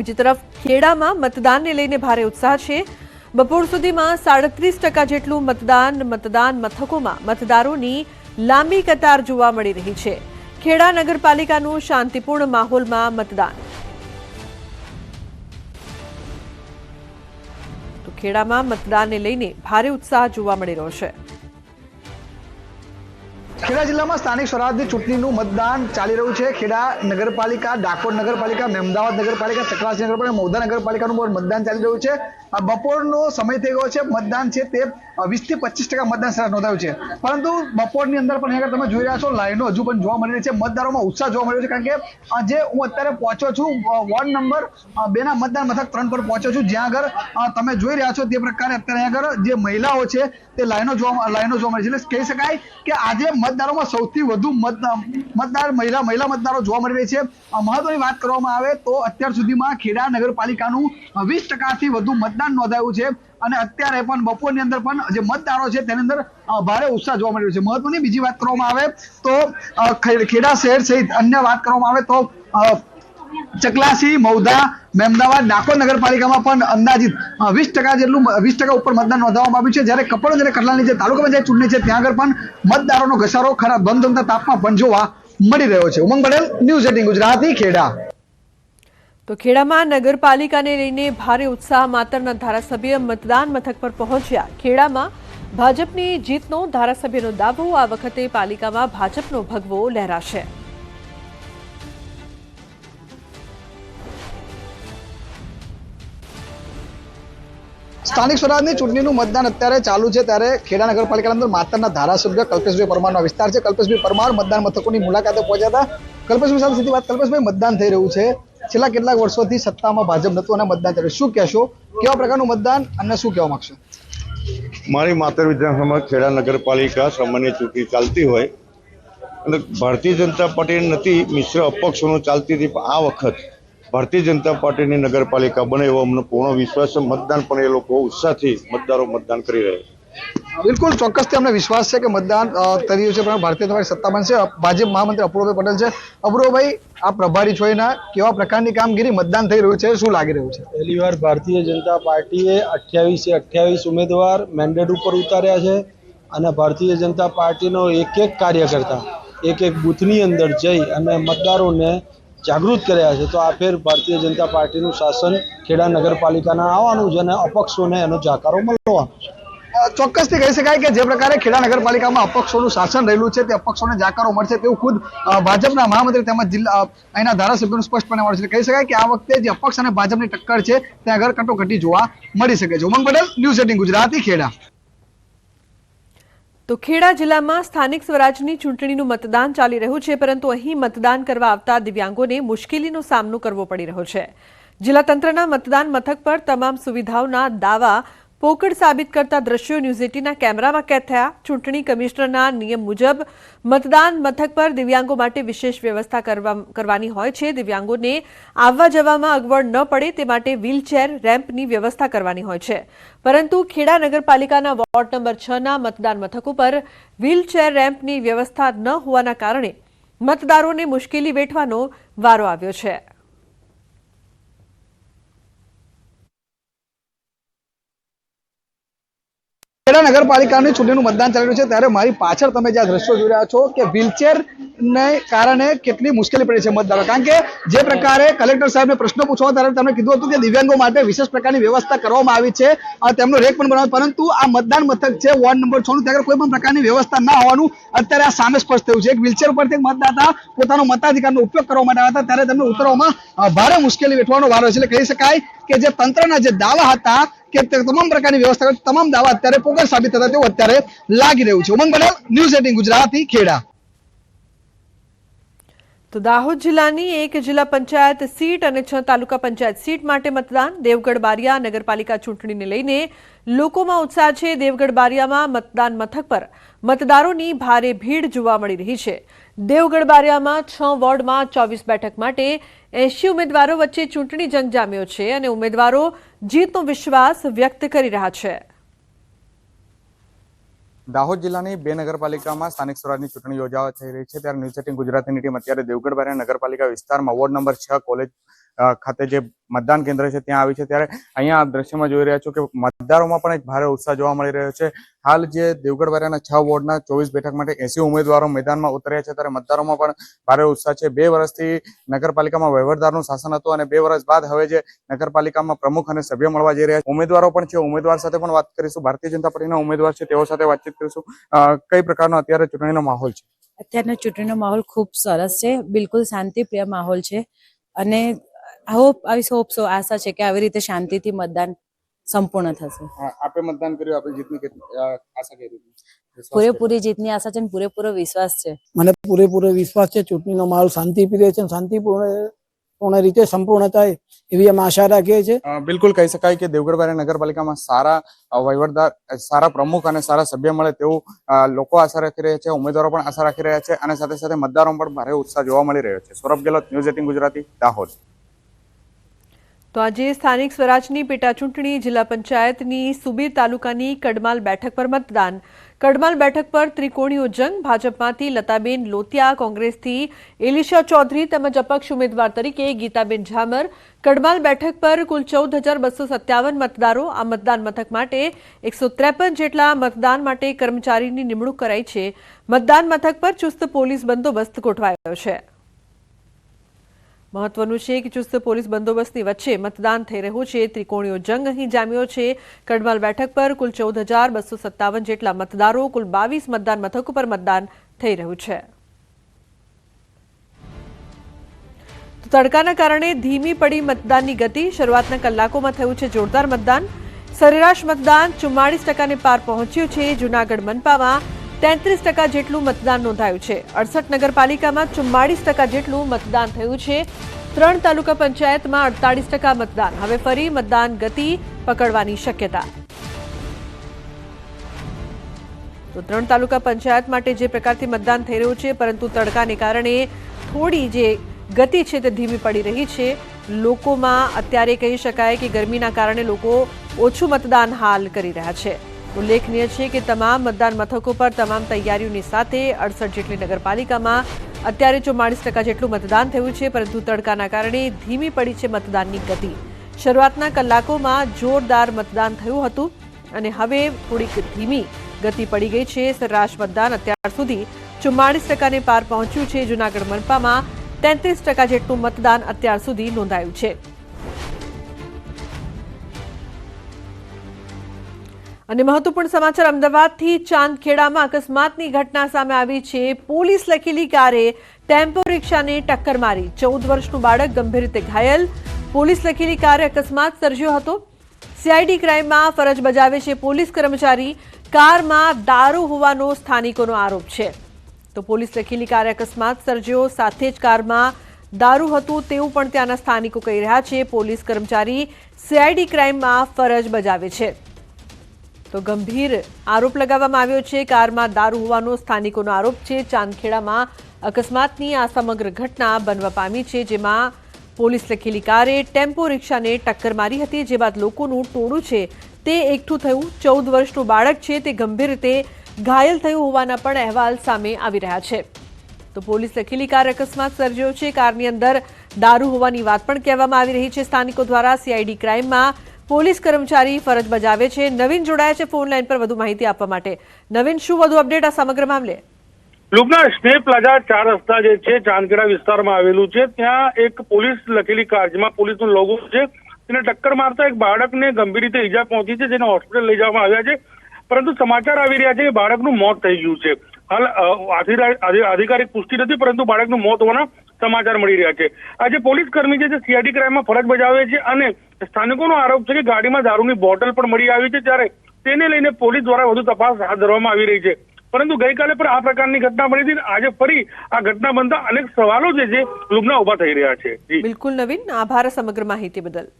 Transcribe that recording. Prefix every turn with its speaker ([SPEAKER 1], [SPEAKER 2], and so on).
[SPEAKER 1] બીજી તરફ ખેડામાં મતદાનને લઈને ભારે ઉત્સાહ છે. બપોર સુધીમાં સાડત્રીસ ટકા જેટલું મતદાન મતદાન મથકોમાં મતદારોની લાંબી કતાર જોવા મળી રહી છે. ખેડા નગરપાલિકાનું શાંતિપૂર્ણ માહોલમાં મતદાન. તો ખેડામાં મતદાનને લઈને ભારે ઉત્સાહ જોવા મળી રહ્યો છે.
[SPEAKER 2] ખેડા જિલ્લામાં સ્થાનિક સ્વરાજની ચૂંટણીનું મતદાન ચાલી રહ્યું છે. ખેડા નગરપાલિકા, ડાકોર નગરપાલિકા મહેમદાવાદ નગરપાલિકા, ચકલાસી નગરપાલિકા મોદા નગરપાલિકાનું મતદાન ચાલી રહ્યું છે. બપોરનો સમય થઈ ગયો છે મતદાન છે તે વીસથી પચીસ ટકા મતદાન સરસ નોંધાયું છે. પરંતુ બપોરની અંદર પણ તમે જોઈ રહ્યા છો લાઈનો હજુ પણ જોવા મળી રહી છે મતદારોમાં ઉત્સાહ જોવા મળ્યો છે કારણ કે જે હું અત્યારે પહોંચ્યો છું વોર્ડ નંબર અ, બે ના મતદાન મથક ત્રણ પર પહોંચ્યો છું જ્યાં આગળ તમે જોઈ રહ્યા છો તે પ્રકારે અત્યારે આગળ જે મહિલાઓ છે તે લાઈનો જોવા લાઈનો જોવા મળે છે. એટલે કહી શકાય કે આજે મતદારોમાં સૌથી વધુ મત મતદાર મહિલા મહિલા મતદારો જોવા મળી રહી છે. મહત્વની વાત કરવામાં આવે તો અત્યાર સુધીમાં ખેડા નગરપાલિકાનું વીસ ટકાથી વધુ મતદાન નોંધાયું છે. અને અત્યારે પણ બપોરની અંદર પણ જે મતદારો છે તેની અંદર ભારે ઉત્સાહ જોવા મળ્યો છે. મહત્વની બીજી વાત કરવામાં આવે તો ખેડા શહેર સહિત અન્ય વાત કરવામાં આવે તો ચકલાસી મૌદા મહેમદાવાદ, ડાકોર નગરપાલિકામાં પણ અંદાજિત વીસ ટકા જેટલું વીસ ટકા ઉપર મતદાન નોંધાવવામાં આવ્યું છે. જ્યારે કપડો અને કટલાની જે તાલુકા પંચાયત ચૂંટણી છે, ત્યાં આગળ પણ મતદારોનો ઘસારો ખરાબ બંધ તાપમાં પણ જોવા મળી રહ્યો છે. Umang Patel, news eighteen Gujarati, Kheda.
[SPEAKER 1] તો ખેડામાં નગરપાલિકાને લઈને ભારે ઉત્સાહ માતરના ધારાસભ્ય મતદાન મથક પર પહોંચ્યા. ખેડામાં ભાજપની જીતનો ધારાસભ્યનો દાવો, આ વખતે પાલિકામાં ભાજપનો ભગવો લહેરાશે.
[SPEAKER 2] સ્થાનિક સ્વરાજની ચૂંટણીનું મતદાન અત્યારે ચાલુ છે, ત્યારે ખેડા નગરપાલિકાના અંદર માતરના ધારાસભ્ય કલ્પેશભાઈ પરમારનો વિસ્તાર છે. કલ્પેશભાઈ પરમાર મતદાન મથકોની મુલાકાતે પહોંચ્યા હતા. કલ્પેશભાઈ સાથે સીધી વાત, કલ્પેશભાઈ, મતદાન થઈ રહ્યું છે. છેલ્લા કેટલાક વર્ષોથી સત્તામાં ભાજપ નતું અને મતદાન ચાલ્યું શું કહેશો? કેવા પ્રકારનું મતદાન અને શું કહેવા માંગશો?
[SPEAKER 3] મારી માતર વિધાનસભામાં ખેડા નગરપાલિકા સામાન્ય ચૂંટણી ચાલતી હોય. અને ભારતીય જનતા પાર્ટી નથી, મિશ્ર અપક્ષોનું ચાલતી હતી, પણ આ વખત ભારતીય જનતા પાર્ટીની નગરપાલિકા બને એવો અમને પૂર્ણ વિશ્વાસ મતદાન પણ એ લોકો ઉત્સાહથી મતદારો મતદાન કરી રહ્યા છે.
[SPEAKER 2] બિલકુલ, ચોક્કસથી અમને વિશ્વાસ છે કે મતદાન રહ્યું છે, પણ ભારતીય જનતા પાર્ટી સત્તા બનશે. ભાજપ મહામંત્રી અપૂર્વભાઈ પટેલ છે. અપૂર્વભાઈ આ પ્રભારી છો એના. કેવા પ્રકારની કામગીરી મતદાન થઈ રહ્યું છે? શું લાગી રહ્યું છે?
[SPEAKER 4] પહેલી વાર ભારતીય જનતા પાર્ટીએ અઠ્યાવીસે અઠ્યાવીસ ઉમેદવાર મેન્ડેટ ઉપર ઉતાર્યા છે અને ભારતીય જનતા પાર્ટીનો એક એક કાર્યકર્તા, એક એક બૂથની અંદર જઈ અને મતદારોને જાગૃત કર્યા છે. તો આ ફેર ભારતીય જનતા પાર્ટીનું શાસન ખેડા નગરપાલિકાના આવવાનું છે અને અપક્ષોને એનો જાકારો મળવાનો છે.
[SPEAKER 2] ચોક્કસથી કહી શકાય કે જે પ્રકારે ખેડા નગરપાલિકામાં અપક્ષોનું શાસન રહેલું છે, તે અપક્ષોને જાકારો મળશે તેવું ખુદ ભાજપના મહામંત્રી તેમજ જિલ્લા અહીંના ધારાસભ્યોનું સ્પષ્ટપણે મળશે કહી શકાય કે આ વખતે જે અપક્ષ અને ભાજપની ટક્કર છે, ત્યાં આગળ કટોકટી જોવા મળી શકે છે. Umang Patel, news eighteen Gujarati, Kheda.
[SPEAKER 1] તો ખેડા જિલ્લામાં સ્થાનિક સ્વરાજની ચૂંટણીનું મતદાન ચાલી રહ્યું છે, પરંતુ અહીં મતદાન કરવા આવતા દિવ્યાંગોને મુશ્કેલીનો સામનો કરવો પડી રહ્યો છે. જિલ્લા તંત્રના મતદાન મથક પર તમામ સુવિધાઓના દાવા પોકળ સાબિત કરતા દ્રશ્યો ન્યૂઝ એટીના કેમેરામાં કેદ થયા. ચૂંટણી કમિશનરના નિયમ મુજબ મતદાન મથક પર દિવ્યાંગો માટે વિશેષ વ્યવસ્થા કરવા- કરવાની હોય છે. દિવ્યાંગોને આવવા જવામાં અગવડ ન પડે તે માટે વ્હીલચેર રેમ્પની વ્યવસ્થા કરવાની હોય છે. પરંતુ ખેડા નગરપાલિકાના વોર્ડ નંબર છ ના મતદાન મથકો પર વ્હીલચેર રેમ્પની વ્યવસ્થા ન હોવાના કારણે મતદારોને મુશ્કેલી વેઠવાનો વારો આવ્યો છે.
[SPEAKER 2] ખેડા નગરપાલિકાની ચૂંટણીનું મતદાન ચાલી રહ્યું છે. ત્યારે મારી પાછળ તમે જે દ્રશ્યો જોઈ રહ્યા છો કે વ્હીલચેર ને કારણે કેટલી મુશ્કેલી પડી છે મતદારો. કારણ કે જે પ્રકારે કલેક્ટર સાહેબને પ્રશ્નો પૂછવા ત્યારે તેમણે કીધું હતું કે દિવ્યાંગો માટે વિશેષ પ્રકારની વ્યવસ્થા કરવામાં આવી છે અને તેમનો રેક પણ બનાવ્યો પરંતુ આ મતદાન મથક છે, વોર્ડ નંબર છ નું, ત્યાં કોઈ પણ પ્રકારની વ્યવસ્થા ના હોવાનું અત્યારે આ સામે સ્પષ્ટ થયું છે. એક વ્હીલચેર પરથી એક મતદાતા પોતાનો મતાધિકારનો ઉપયોગ કરવા માટે આવ્યા હતા. ત્યારે તેમને ઉતરવામાં ભારે મુશ્કેલી વેઠવાનો વારો છે. એટલે કહી શકાય કે જે તંત્રના જે દાવા હતા, કે તમામ પ્રકારની વ્યવસ્થા, તમામ દાવા અત્યારે પોગર સાબિત થતા તેવું અત્યારે લાગી રહ્યું છે. Umang Patel news eighteen Gujarati, Kheda.
[SPEAKER 1] તો દાહોદ જિલ્લાની એક જિલ્લા પંચાયત સીટ અને છ તાલુકા પંચાયત સીટ માટે મતદાન દેવગઢ બારિયા નગરપાલિકા ચૂંટણીને લઈને લોકોમાં ઉત્સાહ છે. દેવગઢ બારિયામાં મતદાન મથક પર મતદારોની ભારે ભીડ જોવા મળી રહી છે. દેવગઢ બારિયામાં છ વોર્ડમાં ચોવીસ બેઠક માટે એંશી ઉમેદવારો વચ્ચે ચૂંટણી જંગ જામ્યો છે અને ઉમેદવારો જીતનો વિશ્વાસ વ્યક્ત કરી રહ્યા છે.
[SPEAKER 5] દાહોદ જિલ્લાની બે નગરપાલિકામાં સ્થાનિક સ્વરાજની ચૂંટણી યોજાવા થઈ રહી છે. ત્યારે ન્યૂઝ એટીન ગુજરાતીની ટીમ અત્યારે દેવગઢ બારિયા નગરપાલિકા વિસ્તારમાં વોર્ડ નંબર છ કોલેજ ખાતે જે મતદાન કેન્દ્ર છે ત્યાં આવી છે. ત્યારે અહીંયા આપ દ્રશ્યમાં જોઈ રહ્યા છો કે મતદારોમાં પણ એક ભારે ઉત્સાહ જોવા મળી રહ્યો છે. હાલ જે દેવગઢ વારિયાના છ વોર્ડના ચોવીસ બેઠક માટે એસી ઉમેદવારો મેદાનમાં ઉતર્યા છે. ત્યારે મતદારોમાં પણ ભારે ઉત્સાહ છે. બે વર્ષથી નગરપાલિકામાં વહીવટદારનું શાસન હતું અને બે વર્ષ બાદ હવે જે નગરપાલિકામાં પ્રમુખ અને સભ્ય મળવા જઈ રહ્યા છે. ઉમેદવારો પણ છે. ઉમેદવાર સાથે પણ વાત કરીશું. ભારતીય જનતા પાર્ટીના ઉમેદવાર છે. તેઓ સાથે વાતચીત કરીશું. કઈ પ્રકારનો અત્યારે ચૂંટણીનો માહોલ છે?
[SPEAKER 6] અત્યારનો ચૂંટણીનો માહોલ ખૂબ સરસ છે. બિલકુલ શાંતિપ્રિય માહોલ છે. અને હોપ આઈ હોપ સો આશા છે કે આવી રીતે શાંતિથી મતદાન સંપૂર્ણ થશે.
[SPEAKER 5] આપે મતદાન કર્યું આપણે જીતની આશા કરી.
[SPEAKER 6] પૂરેપૂરી જીતની આશા છે અને પૂરેપૂરો વિશ્વાસ છે.
[SPEAKER 7] મને પૂરેપૂરો વિશ્વાસ છે ચૂંટણીનો માહોલ શાંતિપ્રિય છે અને શાંતિપૂર્ણ પૂર્ણ રીતે સંપૂર્ણ થાય એવી અમે આશા રાખીએ છીએ.
[SPEAKER 5] બિલકુલ કહી શકાય કે દેવગઢ નગરપાલિકામાં સારા વહીવટદાર સારા પ્રમુખ અને સારા સભ્ય મળે તેવું લોકો આશા રાખી રહ્યા છે ઉમેદવારો પણ આશા રાખી રહ્યા છે અને સાથે સાથે મતદારો પણ ભારે ઉત્સાહ જોવા મળી રહ્યો છે. Saurabh Gehlot news eighteen Gujarati Dahod.
[SPEAKER 1] તો આજે સ્થાનિક સ્વરાજની પેટાચૂંટણી, જિલ્લા પંચાયતની સુબીર તાલુકાની કડમાલ બેઠક પર મતદાન. કડમાલ બેઠક પર ત્રિકોણીયો જંગ, ભાજપમાંથી લતાબેન લોતિયા, કોંગ્રેસથી એલિશા ચૌધરી તેમજ અપક્ષ ઉમેદવાર તરીકે ગીતાબેન ઝામર. કડમાલ બેઠક પર કુલ ચૌદ હજાર બસો સત્યાવન મતદારો આ મતદાન મથક માટે એકસો ત્રેપન જેટલા મતદાન માટે કર્મચારીની નિમણૂક કરાઈ છે. મતદાન મથક પર ચુસ્ત પોલીસ બંદોબસ્ત ગોઠવાયો છે. મહત્વનું છે કે ચુસ્ત પોલીસ બંદોબસ્તની વચ્ચે મતદાન થઈ રહ્યું છે. ત્રિકોણીયો જંગ અહીં જામ્યો છે. કડમાલ બેઠક પર કુલ ચૌદ હજાર બસો સત્તાવન જેટલા મતદારો, કુલ બાવીસ મતદાન મથકો પર મતદાન થઈ રહ્યું છે. તડકાના કારણે ધીમી પડી મતદાનની ગતિ શરૂઆતના કલાકોમાં થયું છે જોરદાર મતદાન. સરેરાશ મતદાન ચુમ્માળીસ ટકાને પાર પહોંચ્યું છે જૂનાગઢ મનપામાં. તેત્રીસ ટકા જેટલું મતદાન નોંધાયું છે. અડસઠ નગરપાલિકામાં ચુમ્માળીસ ટકા જેટલું મતદાન થયું છે. ત્રણ તાલુકા પંચાયતમાં અડતાળીસ ટકા મતદાન. હવે ફરી મતદાન ગતિ પકડવાની શક્યતા. તો ત્રણ તાલુકા પંચાયત માટે જે પ્રકારથી મતદાન થઈ રહ્યું છે, પરંતુ તડકાને કારણે થોડી જે ગતિ છે તે ધીમી પડી રહી છે. લોકોમાં અત્યારે કહી શકાય કે ગરમીના કારણે લોકો ઓછું મતદાન હાલ કરી રહ્યા છે. ઉલ્લેખનીય છે કે તમામ મતદાન મથકો પર તમામ તૈયારીઓની સાથે અડસઠ જેટલી નગરપાલિકામાં અત્યારે ચુમ્માળીસ ટકા જેટલું મતદાન થયું છે, પરંતુ તડકાના કારણે ધીમી પડી છે મતદાનની ગતિ. શરૂઆતના કલાકોમાં જોરદાર મતદાન થયું હતું અને હવે થોડીક ધીમી ગતિ પડી ગઈ છે. સરેરાશ મતદાન અત્યાર સુધી ચુમ્માળીસ ટકાને પાર પહોંચ્યું છે. જૂનાગઢ મનપામાં તેત્રીસ ટકા જેટલું મતદાન અત્યાર સુધી નોંધાયું છે. અને મહત્વપૂર્ણ સમાચાર અમદાવાદથી ચાંદખેડામાં અકસ્માતની ઘટના સામે આવી છે. પોલીસ લખેલી કારે ટેમ્પો રિક્ષાને ટક્કર મારી. ચૌદ વર્ષનું બાળક ગંભીર રીતે ઘાયલ. પોલીસ લખેલી કારે અકસ્માત સર્જ્યો હતો. સીઆઈડી ક્રાઇમમાં ફરજ બજાવે છે પોલીસ કર્મચારી. કારમાં દારૂ હોવાનો સ્થાનિકોનો આરોપ છે. તો પોલીસ લખેલી કારે અકસ્માત સર્જ્યો, સાથે જ કારમાં દારૂ હતું તેવું પણ ત્યાંના સ્થાનિકો કહી રહ્યા છે. પોલીસ કર્મચારી સીઆઈડી ક્રાઇમમાં ફરજ બજાવે છે. તો ગંભીર આરોપ લગાવવામાં આવ્યો છે. કારમાં દારૂ હોવાનો સ્થાનિકોનો આરોપ છે. ચાંદખેડામાં અકસ્માતની આ સમગ્ર ઘટના બનવા પામી છે, જેમાં પોલીસ લખેલી કારે ટેમ્પો રિક્ષાને ટક્કર મારી હતી, જે બાદ લોકોનું ટોળું છે. તે એકઠું થયું. ચૌદ વર્ષનું બાળક છે. તે ગંભીર રીતે ઘાયલ થયું હોવાના પણ અહેવાલ સામે આવી રહ્યા છે. તો પોલીસ લખેલી કાર અકસ્માત સર્જ્યો છે. કારની અંદર દારૂ હોવાની વાત પણ કહેવામાં આવી રહી છે. સ્થાનિકો દ્વારા સીઆઈડી ક્રાઇમમાં પોલીસ કર્મચારી ફરજ બજાવે છે. નવીન જોડાયા છે ફોન લાઈન પર વધુ માહિતી આપવા માટે. નવીન, શું વધુ અપડેટ આ સમગ્ર મામલે?
[SPEAKER 8] લુગના સ્ટે પ્લાઝા ચાર રસ્તા જે છે ચાંદખેડા વિસ્તારમાં આવેલું છે. ત્યાં એક પોલીસ લખેલી કાર જેમાં પોલીસનો લોગો છે. તેને ટક્કર મારતા એક બાળકને ગંભીર રીતે ઈજા પહોંચી છે, જેને હોસ્પિટલ લઈ જવામાં આવ્યા છે. પરંતુ સમાચાર આવી રહ્યા છે કે બાળકનું મોત થઈ ગયું છે. હાલ આધિકારિક પુષ્ટિ નથી, પરંતુ બાળકનું મોત હોવાના સમાચાર મળી રહ્યા છે. આજે પોલીસ કર્મી છે જે સીઆઈડી ક્રાઇમમાં ફરજ બજાવે છે અને સ્થાનિકોનો આરોપ છે કે ગાડીમાં દારૂની બોટલ પણ મળી આવી છે ત્યારે તેને લઈને પોલીસ દ્વારા વધુ તપાસ હાથ ધરવામાં આવી રહી છે. પરંતુ ગઈકાલે પણ આ પ્રકારની ઘટના બની હતી આજે ફરી આ ઘટના બનતા અનેક સવાલો જે છે લુબના ઊભા થઈ રહ્યા છે.
[SPEAKER 1] બિલકુલ નવીન. આભાર સમગ્ર માહિતી બદલ.